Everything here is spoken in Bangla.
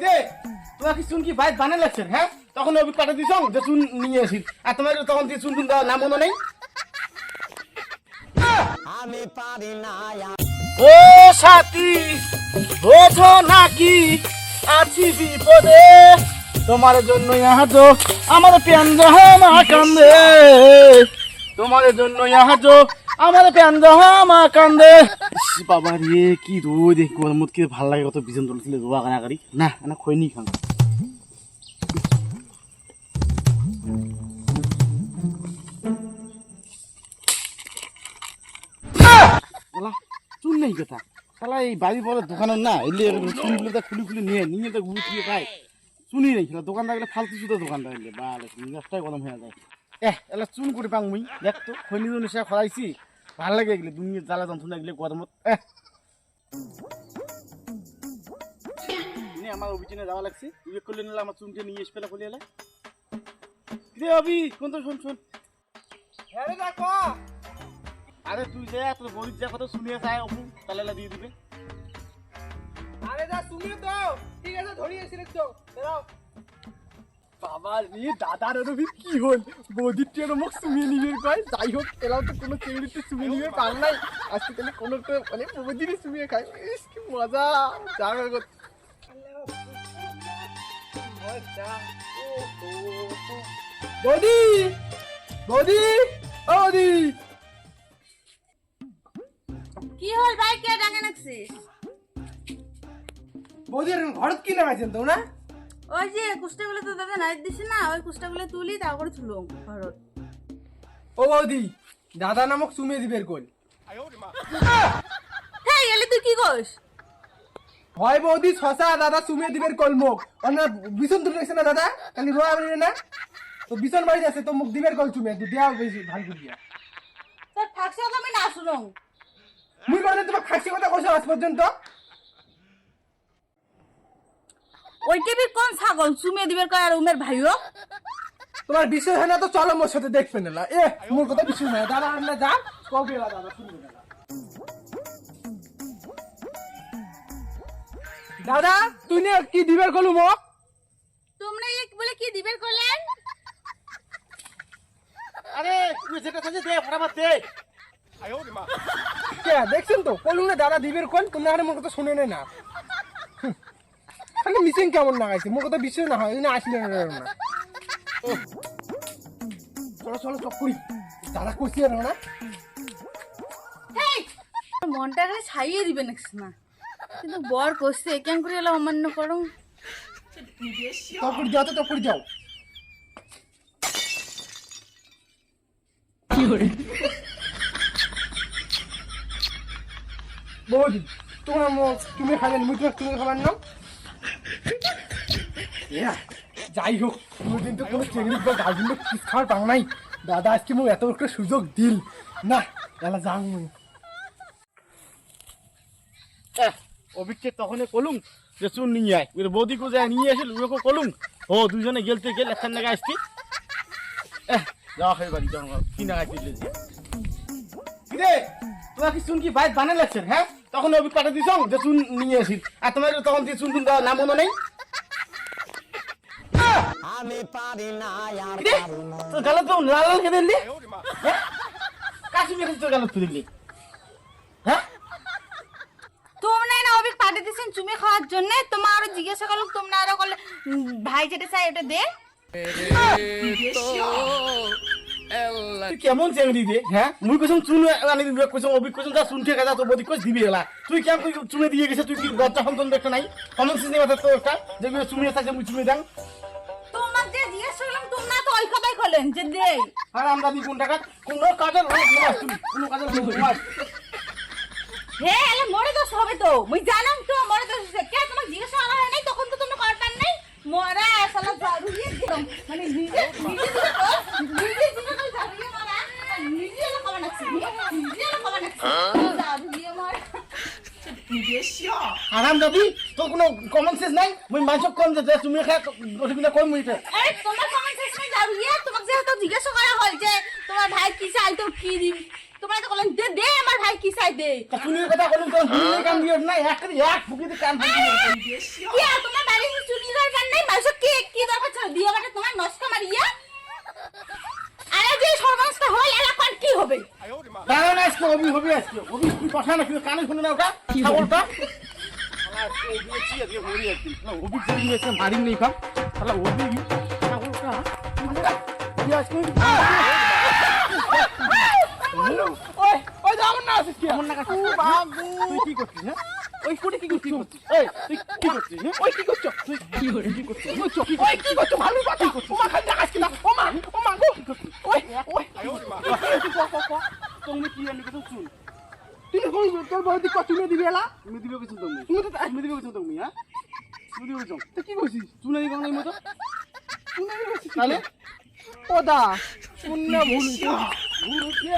কিরে? তোমার কি চুন কি বাইর বানা লাগছে? হ্যাঁ? তখন দিছ? যে চুন নিয়ে আসিস আর তোমার তখন চুন টুন দেওয়ার নাম মনে নেই। আমি পারি না ও সাথী বোঝো নাকি? আছি বিপদে। তোমার জন্য তো আমার প্যান্দ মা কান্দে। তোমার জন্য তো আমার প্যান্দ মা কান্দে। বাবা রে, কি রোদ এই গরমত কি ভালো লাগে, কত বিজন তুলছিলে রোয়া কানা করি না না খৈনি খাং বলা, চুন নেই কথা। শালা, এই বাড়ি বলে দোকানের না, এলে চুনগুলো তো খুলি খুলি নিয়ে নিয়ে তো ঘুরে ফিরে খায়। চুনি নেই খেলা দোকানদার গেলে ফালতু শুধু দোকানদার গেলে বালে মেজাজটাই গরম হয়ে যায় এহ, এলা চুন করে পাং মুই, দেখ তো খৈনি নিশা খরাইছি ভালো লাগে এগুলো দুনিয়া জ্বালা যন্ত্রণা এগুলো গরমত আমার অভিযানে যাওয়া লাগছে। বিবেক করলে নিলে আমার চুনকে নিয়ে এসে ফেলা খুলে এলে। রে অভি কোন তো শোন। শোন আরে তুই যে তোর গরিব যা কথা শুনিয়ে চায় অপু তাহলে এলা দিয়ে দিবে। আরে দা তুমি তো। ঠিক আছে ধরিয়েছি তো দাঁড়াও বাবা রে দাদার রবি কি হল? বৌদির টের মুখ সুমিয়ে নিবে কয়? যাই হোক এরাও তো কোনো চেংড়িতে সুমিয়ে নিবে পার নাই। আজকে তাহলে কোনো তো মানে বৌদিরই সুমিয়ে খায়। ইস কি মজা! জাগার কথা বৌদি! বৌদি! বৌদি! কি হল ভাই কে ডাঙে নাকছিস? বৌদি ঘরত কি নামাইছেন তো না ওই যে কুষ্টাগুলো তো দাদা নাইট দিছে না ওই কুষ্টাগুলো তুলি তারপরে তুলুম ঘরত। ও বৌদি দাদা নামক সুমিয়ে দিবের কোল হেই এলে তুই কি কইস হয় বৌদি শশা দাদা সুমিয়ে দিবের কোল মুখ অন্য বিছন তুলে না দাদা? খালি রোয়া বেরিয়ে না? তো বিছন বাড়ি আছে তো মুখ দিবের কোল চুমে তুই দেওয়া বেশি ভালো করিয়া তোর তো আমি না শুনুম। মুই করে তোমার খাসি কথা কইছো আজ পর্যন্ত? ওই টিভি কোন ছাগল? চুমে দিবের কয় আর উমের ভাইও? তোমার বিশ্বাস হয় না তো চলো মোর সাথে দেখবে না এ মোর কথা বিশ্বাস হয়। দাদা আমরা যা কবে দাদা শুনবে দাদা দাদা তুই নে কি দিবের কলু মোক তোমরা এক বলে কি দিবের কলেন আরে তুই যেটা চাইছে দে দে। কে দেখছেন তো? কলু না দাদা দিবের কোন? তোমরা আরে মোর কথা শুনে নে। খালি মিসিং কেমন না গাইছে মোর কথা বিশ্বাস না হয় না আসলে না। চলো চলো চক করি দাদা কইছি আর না। মনটা করে ছাইয়ে দিবে না। কিন্তু বর কষছে কেন করে এলো অমান্য করো চক যাও তো করে যাও বৌদি তোমার মো- তুমি খাবেন তোমার তুমি খাবার নাও যাই হোক তুমি কিন্তু কোনো চেংড়ি বা গার্জেন্ট কিস খাওয়ার পাও নাই। দাদা, আজকে মোক এত একটা সুযোগ দিল। না এলা। এহ অভিককে তখনই কলুম যে চুন নিয়ে আয়। ওর বৌদিকে যায় নিয়ে আসিল ওকে কলুম। ও দুজনে গেলতে গেল একখান আসছি এহ যাওয়া খাই বাড়ি, যাও কি নাগায় ফিরলে যে? কিরে, তোমার কি চুন কি বাইর বানা লাগছে হ্যাঁ? তখন অভিক পাঠা দিছ যে চুন নিয়ে আসিল আর তোমার তখন দিয়ে চুন টুন নাম মনে নেই? আমি পারি না আর পারি না। তোর গালত তো লাল লাল খেতে দিলি? হ্যাঁ? তোর গালত তুই হ্যাঁ? তোমরা না অবিক পাঠিয়ে দিয়েছেন চুমে খাওয়ার জন্য। তোমার আরও জিজ্ঞাসা করল তোমরা আরও করলে ভাই যেটা চাই এটা দে। কেমন চেংড়ি রে? হ্যাঁ? মুই কইছম চুন আনি দিবি কইছম অভিক কইছম যা চুন খেয়ে যা তো বদি কইছ দিবি এলা। তুই কেমন কই চুনে দিয়ে গেছে তুই কি লজ্জা সন্তান দেখতে নাই? কমন সেন্স নেই তো একটা যে চুনে থাকে মুই চুনে দাং করলেন যে দে আর আমরা টাকা কোন কাজের লোক নয় কোন কাজের লোক নয় হে এলে মরে দোষ হবে তো। মুই জানাম তো মরে দোষ কে তোমার জিজ্ঞাসা করা হয় নাই? তখন তো তোমরা করতাম নাই। মরা সালা দিলাম। মানে নিজে নিজে নিজে মারা। নিজে এলো কমান আছে নিজে এলো কমান আছে জারুয়ে মারা। আরাম দাদি তোর কোনো কমন সেন্স নাই? মুই মাইসক কম যে তুমি খায় ওটা কই মুই আরে তোমার কি দিন তোমরা তো বলেন দে দে আমার ভাই কি চাই দে। শুনির কথা বলেন কোন শুনির কাম দিও না এক করে এক ফুকিতে কান কি আর তোমার বাড়ি শুনির দরকার নাই? মানুষ কে কি দরকার ছিল? দিও কাটা তোমার নষ্ট মারিয়া? আরে যে সর্বনাশটা হল এলা কোন কি হবে? দাঁড়াও না আজকে অবি হবে আজকে। অবি কি কথা না কিন্তু কানে শুনে না ওটা ছাগলটা মারি নেই কাম তাহলে অবি ছাগলটা আজকে? ওই ওই যে আমার না আছিস কি? আমার নাকা তুই কি করছিস হ্যাঁ? ওই কোটে কি করছিস? এই তুই কি করছিস হ্যাঁ? ওই কি করছ? তুই কি করছিস কি করছিস? ওই চো- ওই কি করছ? ভালো কথা। ও মা খালি দেখাচ্ছি না? ও মা ও মা গো ওই ওই। তুমি কি জানি কিছু শুন। তুই কই তোর বড় দিক তুমি দিবি এলা? তুমি দিবে কিছু তুমি। তুমি তো তুমি দিবে কিছু তুমি হ্যাঁ? তুমি দিবে কিছু তুই কি কইছিস শুনে দিবে কোন মতো? তুই না কইছিস তাহলে? ও দা ভুল হইছে। ভুল হচ্ছে